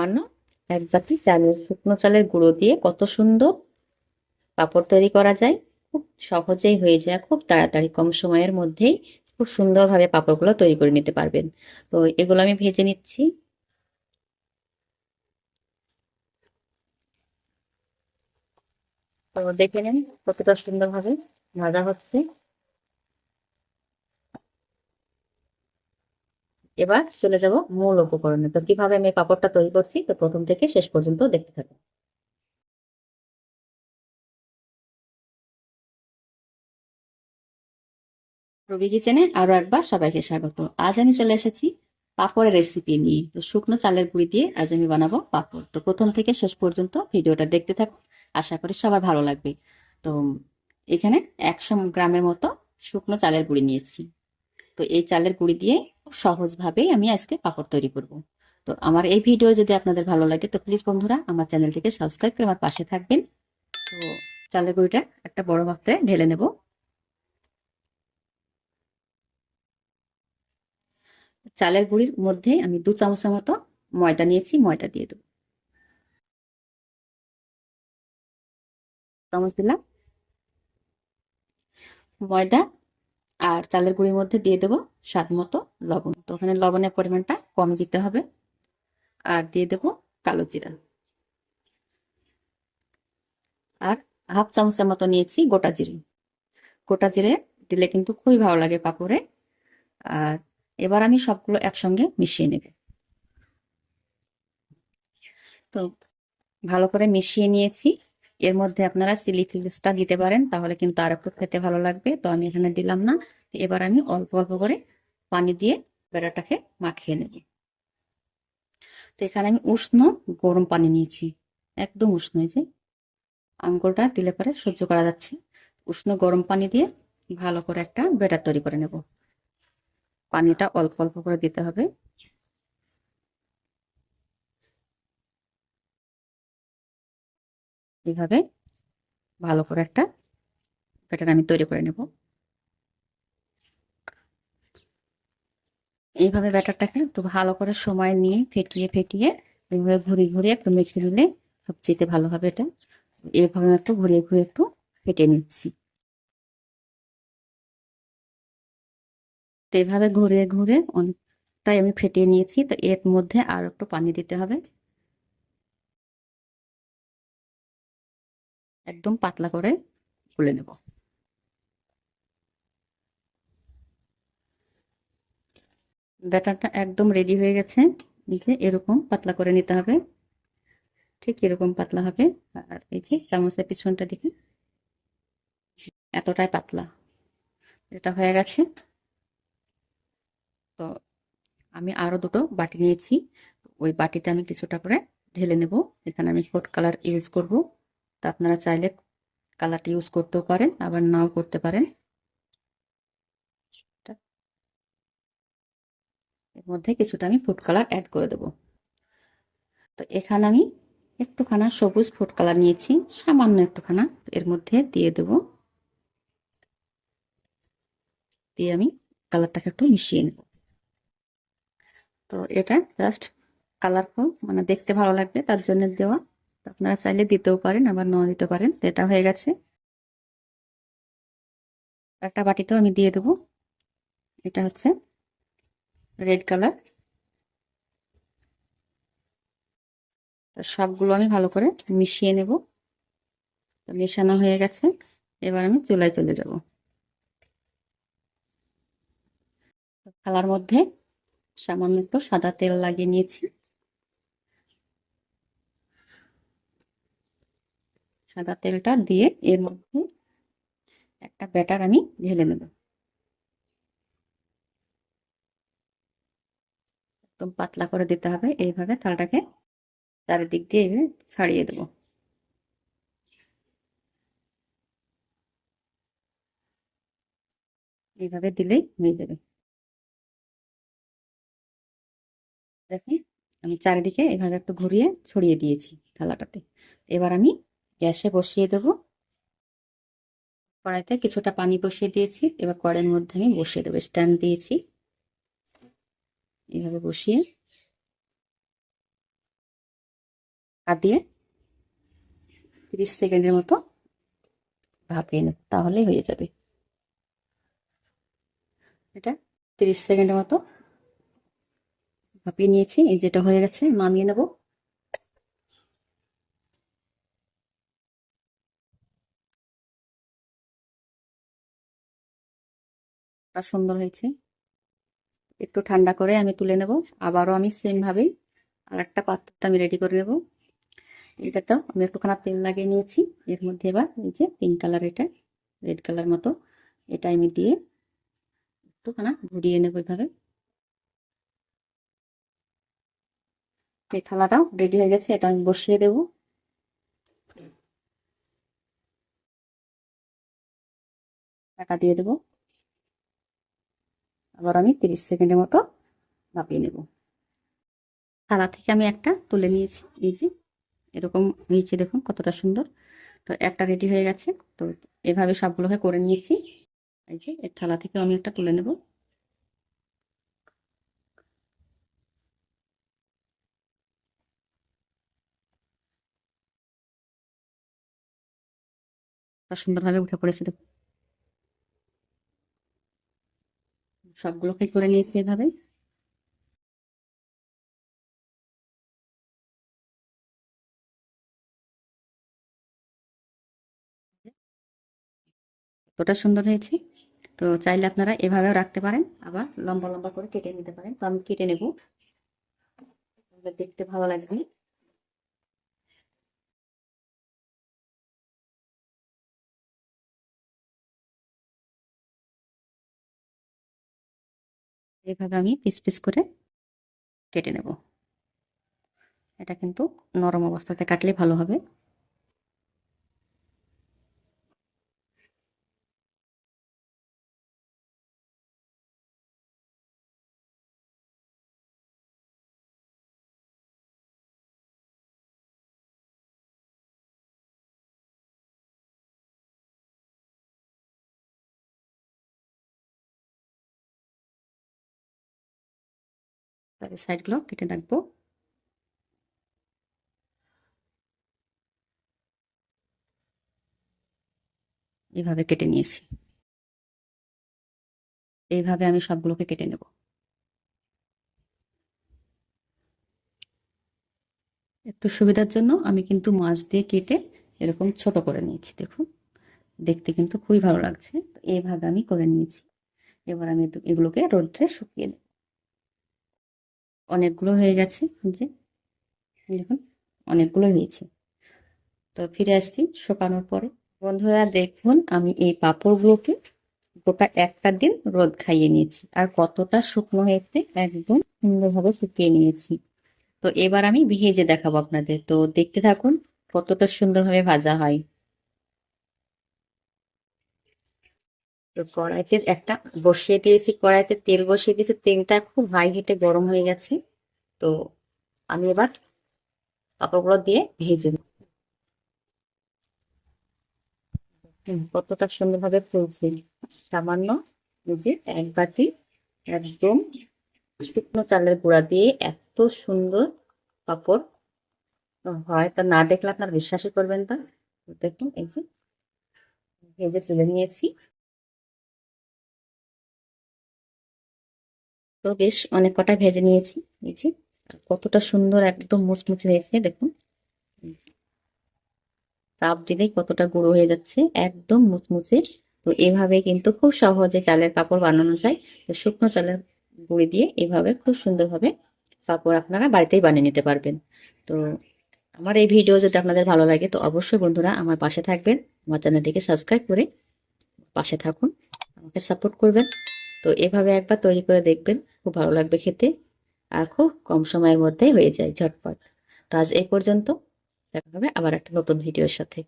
সামান্য এক বাটি চালের শুকনো চালের গুঁড়ো দিয়ে কত সুন্দর পাঁপড় তৈরি করা যায়। খুব সহজেই হয়ে যায়, খুব তাড়াতাড়ি কম সময়ের মধ্যেই খুব সুন্দরভাবে পাঁপড়গুলো তৈরি করে নিতে পারবেন। তো এগুলো আমি ভেজে নিচ্ছি। তো দেখে নিন কতটা সুন্দরভাবে ভাজা হচ্ছে। এবার চলে যাব মূল উপকরণে। তো কীভাবে আমি পাঁপড়টা তৈরি করছি? তো প্রথম থেকে শেষ পর্যন্ত দেখতে থাকুন। রবি কিচেনে আরও একবার সবাইকে স্বাগত। আজ আমি চলে এসেছি পাঁপড়ের রেসিপি নিয়ে। তো শুকনো চালের গুঁড়ি দিয়ে আজ আমি বানাবো পাঁপড়। তো প্রথম থেকে শেষ পর্যন্ত ভিডিওটা দেখতে থাকুন। আশা করি সবার ভালো লাগবে। তো এখানে একশো গ্রামের মতো শুকনো চালের গুঁড়ি নিয়েছি। তো এই চালের গুঁড়ি দিয়ে খুব সহজভাবেই আমি আজকে পাঁপড় তৈরি করব। তো আমার এই ভিডিও যদি আপনাদের ভালো লাগে, তো প্লিজ বন্ধুরা আমার চ্যানেলটিকে সাবস্ক্রাইব করে আমার পাশে থাকবেন। তো চালের গুঁড়িটা একটা বড় পাত্রে ঢেলে নেব। চালের গুঁড়ির মধ্যে আমি দু চামচের মতো ময়দা নিয়েছি, ময়দা দিয়ে দেবো। চামচ দিলাম। ময়দা আর চালের গুঁড়ির মধ্যে দিয়ে দেবো স্বাদ মতো লবণ। তো ওখানে লবণের পরিমাণটা কম দিতে হবে। আর দিয়ে দেবো কালো জিরা। আর হাফ চামচের মতো নিয়েছি গোটা জিরে। গোটা জিরে দিলে কিন্তু খুবই ভালো লাগে পাপড়ে। আর এবার আমি সবগুলো একসঙ্গে মিশিয়ে নেব। তো ভালো করে মিশিয়ে নিয়েছি। এর মধ্যে আপনারা চিলি ফ্লেক্সটা দিতে পারেন, তাহলে কিন্তু আর একটু খেতে ভালো লাগবে। তো আমি এখানে দিলাম না। এবার আমি অল্প অল্প করে পানি দিয়ে বেড়াটাকে মাখিয়ে নেব। তো এখানে আমি উষ্ণ গরম পানি নিয়েছি। একদম উষ্ণ যে আঙ্গুলটা দিলে পরে সহ্য করা যাচ্ছে। উষ্ণ গরম পানি দিয়ে ভালো করে একটা বেটার তৈরি করে নেব। পানিটা অল্প অল্প করে দিতে হবে। এইভাবে ভালো করে একটা ব্যাটার আমি তৈরি করে নেব। এইভাবে ব্যাটারটাকে একটু ভালো করে সময় নিয়ে ফেটিয়ে ফেটিয়ে এইভাবে ঘুরিয়ে ঘুরিয়ে একটু মেখে নিলে সবচেয়ে ভালো হবে এটা। এইভাবে একটু ঘুরিয়ে ঘুরিয়ে একটু ফেটে নিচ্ছি। তো এভাবে ঘুরিয়ে ঘুরে অনেকটাই আমি ফেটিয়ে নিয়েছি। তো এর মধ্যে আর একটু পানি দিতে হবে। একদম পাতলা করে গুলে নেব। ব্যাটারটা একদম রেডি হয়ে গেছে। নিচে এরকম পাতলা করে নিতে হবে। ঠিক এরকম পাতলা হবে। আর এই যে চামচের পিছনটা দিকে এতটাই পাতলা। এটা হয়ে গেছে। তো আমি আরও দুটো বাটি নিয়েছি। ওই বাটিতে আমি কিছুটা করে ঢেলে নেব। এখানে আমি ফুড কালার ইউজ করব। তা আপনারা চাইলে কালারটা ইউজ করতেও পারেন, আবার নাও করতে পারেন। এর মধ্যে কিছুটা আমি ফুড কালার অ্যাড করে দেব। তো এখানে আমি একটুখানা সবুজ ফুড কালার নিয়েছি, সামান্য একটুখানা এর মধ্যে দিয়ে দেব। দিয়ে আমি কালারটাকে একটু মিশিয়ে নেব। তো এটা জাস্ট কালারফুল মানে দেখতে ভালো লাগবে, তার জন্য দেওয়া আপনারা চাইলে দিতেও পারেন, আবার ন দিতে পারেন এটা হয়ে গেছে। একটা বাটিতেও আমি দিয়ে দেবো। এটা হচ্ছে রেড কালার। সবগুলো আমি ভালো করে মিশিয়ে নেব। মেশানো হয়ে গেছে। এবার আমি চুলায় চলে যাব। থালার মধ্যে সামান্য একটু সাদা তেল লাগিয়ে নিয়েছি। সাদা তেলটা দিয়ে এর মধ্যে একটা ব্যাটার আমি ঢেলে নেব। একদম পাতলা করে দিতে হবে, এইভাবে থালটাকে চারিদিক দিয়ে এইভাবে ছাড়িয়ে দেব। এইভাবে দিলেই হয়ে যাবে। দেখুন, আমি চারিদিকে এভাবে একটু ঘুরিয়ে ছড়িয়ে দিয়েছি থালাটাতে। এবার আমি গ্যাসে বসিয়ে দেব। কড়াইতে কিছুটা পানি বসিয়ে দিয়েছি। এবার কড়াইয়ের মধ্যে আমি বসিয়ে দেবো, স্ট্যান্ড দিয়েছি। এইভাবে বসিয়ে আর দিয়ে তিরিশ সেকেন্ডের মতো ভাপিয়ে নেব, তাহলেই হয়ে যাবে। এটা তিরিশ সেকেন্ডের মতো ভাপিয়ে নিয়েছি, এই যেটা হয়ে গেছে, নামিয়ে নেব। সুন্দর হয়েছে। একটু ঠান্ডা করে আমি তুলে নেব। আবারও আমি সেম ভাবেই আর একটা পাত্রটা আমি রেডি করে নেব। এটা তো আমি একটুখানা তেল লাগিয়ে নিয়েছি। এর মধ্যে এবার এই যে পিঙ্ক কালার এটা রেড কালার মতো এটা আমি দিয়ে একটুখানা ঘুরিয়ে নেব এভাবে। এই থালাটাও রেডি হয়ে গেছে, এটা আমি বসিয়ে দেব। টাকা দিয়ে দেবো। আবার আমি তিরিশ সেকেন্ডের মতো ভাপিয়ে নেব। থালা থেকে আমি একটা তুলে নিয়েছি, এই যে এরকম নিয়েছি দেখুন কতটা সুন্দর। তো একটা রেডি হয়ে গেছে, তো এভাবে সবগুলোকে করে নিয়েছি। এই যে এর থালা থেকে আমি একটা তুলে নেব। সুন্দরভাবে উঠে পড়েছে দেখুন। সবগুলোকে করে নিয়েছি এভাবে? কতটা সুন্দর হয়েছে। তো চাইলে আপনারা এভাবেও রাখতে পারেন, আবার লম্বা লম্বা করে কেটে নিতে পারেন। তো আমি কেটে নেব। দেখতে ভালো লাগবে। এভাবে আমি পিস পিস করে কেটে নেব। এটা কিন্তু নরম অবস্থাতে কাটলে ভালো হবে। তাহলে সাইডগুলো কেটে রাখব। এভাবে কেটে নিয়েছি। এইভাবে আমি সবগুলোকে কেটে নেব। একটু সুবিধার জন্য আমি কিন্তু মাছ দিয়ে কেটে এরকম ছোট করে নিয়েছি, দেখুন। দেখতে কিন্তু খুবই ভালো লাগছে। এইভাবে আমি করে নিয়েছি। এবার আমি এগুলোকে রোদ্রে শুকিয়ে অনেকগুলো হয়ে গেছে, যে দেখুন, অনেকগুলো হয়েছে। তো ফিরে আসছি শুকানোর পরে। বন্ধুরা, দেখুন, আমি এই পাঁপড়গুলোকে গোটা একটা দিন রোদ খাইয়ে নিয়েছি আর কতটা শুকনো হয়েছে একদম সুন্দরভাবে শুকিয়ে নিয়েছি। তো এবার আমি ভেজে দেখাবো আপনাদের। তো দেখতে থাকুন কতটা সুন্দরভাবে ভাজা হয়। কড়াইতে একটা বসিয়ে দিয়েছি, কড়াইতে তেল বসিয়ে দিয়েছি। তেলটা খুব হাই হিটে গরম হয়ে গেছে। তো আমি এবার পাপড়গুলো দিয়ে ভেজে কতটা সুন্দরভাবে ফুলছে। সামান্য এক বাটি একদম শুকনো চালের গুঁড়া দিয়ে এত সুন্দর পাপড় হয়। তা না দেখলে আপনার বিশ্বাসই করবেন তা দেখুন, এই যে ভেজে তুলে নিয়েছি। তো বেশ অনেক কটা ভেজে নিয়েছি যে কতটা সুন্দর একদম মুচমুচে হয়েছে, দেখুন। তাপ দিলেই কতটা গুঁড়ো হয়ে যাচ্ছে, একদম মুচমুচে। তো এভাবে কিন্তু খুব সহজে চালের পাপড় বানানো যায়। তো শুকনো চালের গুঁড়ি দিয়ে এভাবে খুব সুন্দরভাবে পাপড় আপনারা বাড়িতেই বানিয়ে নিতে পারবেন। তো আমার এই ভিডিও যদি আপনাদের ভালো লাগে, তো অবশ্যই বন্ধুরা আমার পাশে থাকবেন। আমার চ্যানেলটিকে সাবস্ক্রাইব করে পাশে থাকুন, আমাকে সাপোর্ট করবেন। তো এভাবে একবার তৈরি করে দেখবেন। খুব ভালো লাগবে খেতে। আর খুব কম সময়ের মধ্যেই হয়ে যায় ঝটপট। তো আজ এই পর্যন্ত। দেখা হবে আবার একটা নতুন ভিডিওর সাথে।